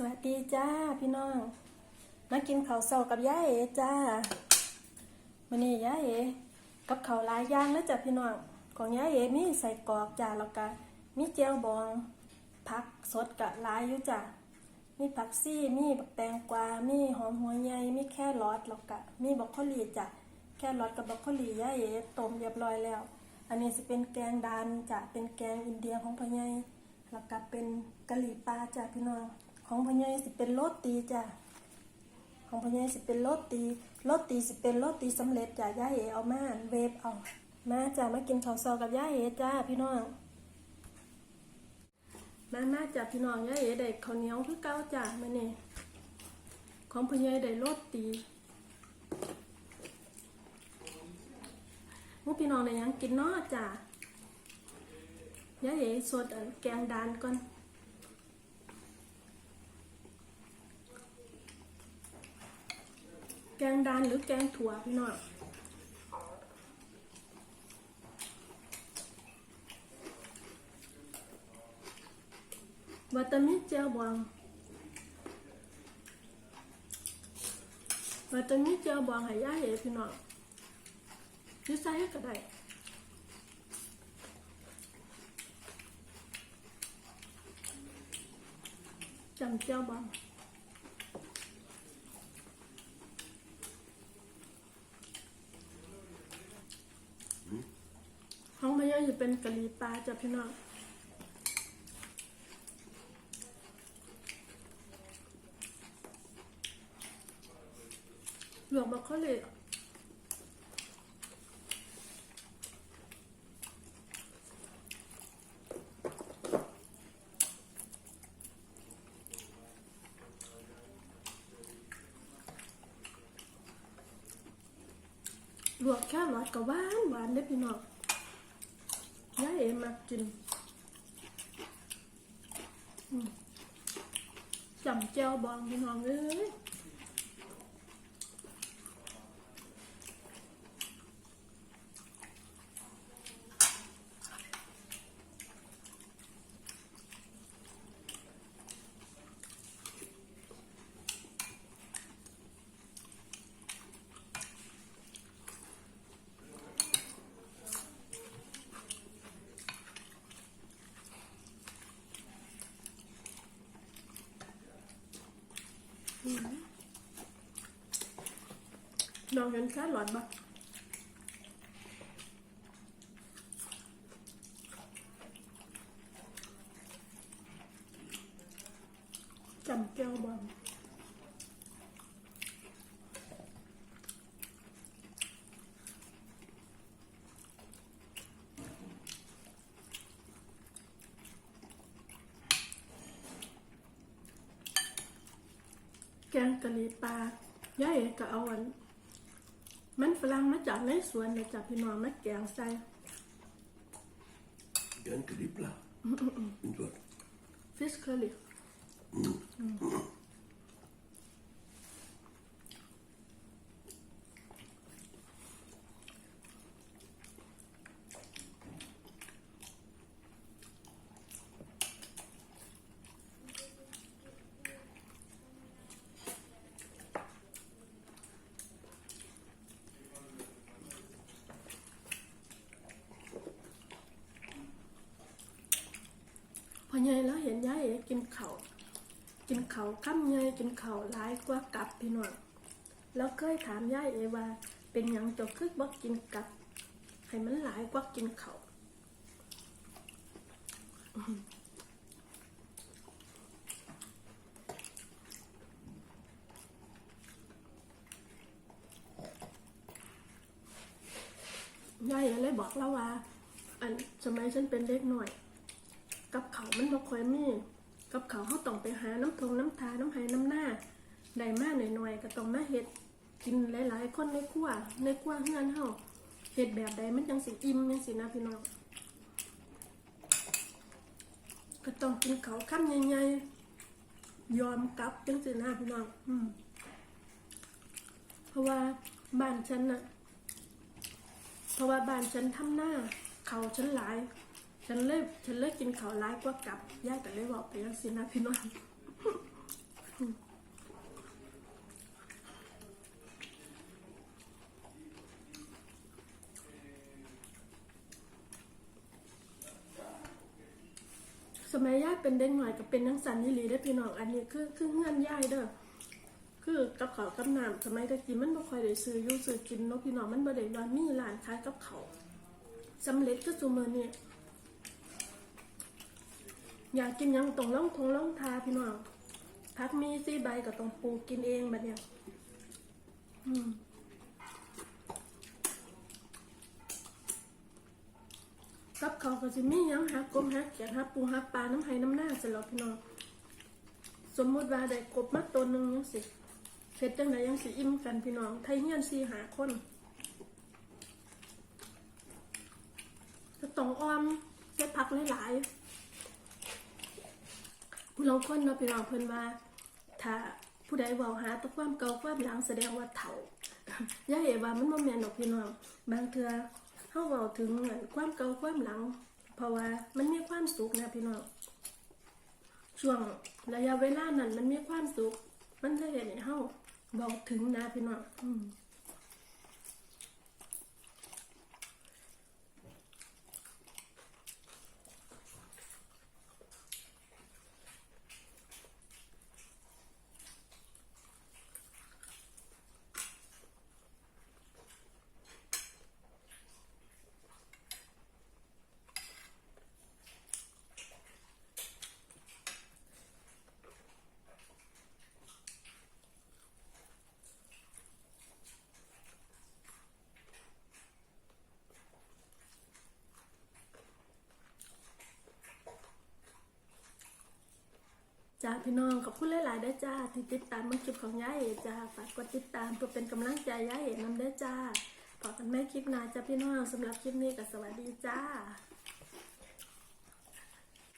สวัสดีจ้าพี่น้อง มากินข้าวเช้ากับย่าเอจ้ามื้อนี้ย่าเอกับข้าวหลายอย่างแล้วจ้ะพี่น้อง ของย่าเอมีใส่กรอกจ้าแล้วก็มีเจียวบอง ผักสดกะหลายอยู่จ้ะมีผักซี่มีบักแตงกวา มีหอมหัวใหญ่มีแครอทแล้วก็มีบรอกโคลีจ้ะแครอทกับบรอกโคลีย่าเอต้มเรียบร้อยแล้ว อันนี้สิเป็นแกงดานจ้ะเป็นแกงอินเดียของพ่อใหญ่แล้วก็เป็นกะหรี่ปลาจ้ะพี่น้อง ของพ่อใหญ่สิเป็นโรตีจ้ะของพ่อใหญ่สิเป็นโรตีโรตีสิเป็นโรตีสำเร็จจ้ะย่าเอเอามาเวฟเอามาจ้ะมากินข้าวซอยกับย่าเอจ้าพี่น้องมามาจ้ะพี่น้องย่าเอได้ข้าวเหนียวคือเก่าจ้ะมานี่ของพ่อใหญ่ได้โรตีมูพี่น้องได้ยังกินเนาะจ้ะยายเอ๋สดแกงดานก่อน แกงดานหรือแกงถั่วพี่น้องวัตามิเจียวบองวัตามิเจียวบองห้ยายเอ๋พี่น้องยืดใส่ก็ได้จำเจ้าบ้างห้อง พยาจะเป็นกะหรี่ปลาจ้ะพี่น้องหลวงบอกเขาเลยลวกแค่รอดกับหวานหวานได้พี่น้อง ย่าเอ็มมากินอืมจำ เจ้าบองพี่น้องเอ้องเห็นแค่หลอดบ้างจำเจ้าบองแกงกะหรี่ปลาย่าเอกก็เอาอัน มันฝรั่งมาจากในสวนเลยจากพี่น้องมาแกงใส่ Gern Grippler. Und was? ฟิชเใหญ่แล้วเห็นยายเอ๋กินเขากินเขาวข้าใหญ่กินเขาหลายกว่ากับพี่น้องแล้วเคยถามยายเอ๋ว่า เป็นยังจะคือบ่กินกับให้มันหลายกว่ากินเขายายเลยบอกแล้วว่า อันสมัยฉันเป็นเด็กหน่อย เขามันบ่ค่อยมีกับเขาเขาต้องไปหาน้ำทงน้ำทาน้ำไหน้ำหน้าได้มากหน่อยๆก็ต้องมาเฮ็ดกินหลายๆคนในครัวในครัวเฮือนเฮาเฮ็ดแบบใดมันจังสิอิ่มจังสินะพี่น้องก็ต้องกินเขาคำใหญ่ๆยอมกลับจังสินะพี่น้องอืมเพราะว่าบ้านฉันน่ะเพราะว่าบ้านฉันทำหน้าเขาฉันหลาย ฉันเลิกฉันเลิกกินเขาร้ายกว่ากับย่าต่ไลยบอกไปแล้วสินะพี่น้องสมัยย่าเป็นเด็กหน่อยกับเป็นนังสันนิลีได้พี่น้องอันนี้คือคือเงื่อนย่ายเด้อคือกับเขากับน้ำสมัยตะกี้มันบ่ค่อยได้ซื้อยู่ซื้อกินนกพี่น้องมันบ่ได้ว่นมีหลานขายกับเขาสำเร็จก็ซูเมอร์เนี่ย อยากกินยังต้องล่องทงล่องทาพี่น้องพักมีสี่ใบก็ต้องปลูกกินเองแบัดเนี่ยอืมกับเขาก็สิมียังหักกบหักเขียดหักปูหักปลาน้ำไห้น้ำหน้าสลับพี่น้องสมมติว่าได้กบมาตัวหนึ่งยังสิเฮ็ดจังไดยังสิอิ่มกันพี่น้องไทยเฮียนสีหาคนจะต้องออมเฮ็ดผักหลายๆ ผู้ลางคนเนาะพี่น้องเพิ่นว่า ถ้าผู้ใดเว้าหาแตะความเก่าความหลังแสดงว่าเฒ่าย่าเห็นว่ามันบ่แม่นดอกพี่น้องบางเทื่อเฮาเว้าถึงอันความเก่าความหลัง เพราะว่ามันมีความสุขนะพี่น้องช่วงระยะเวลานั้นมันมีความสุข มันเลยเห็นให้เฮาเว้าถึงนะพี่น้องอืม จ้าพี่น้องขอบคุณหลายๆได้จ้า ที่ติดตามมังคลิปของยายเอจ้าฝากกดติดตามเพื่อเป็นกำลังใจยายเอนำได้จ้าพบกันแม่คลิปหน้าจ้าพี่น้องสำหรับคลิปนี้ก็สวัสดีจ้า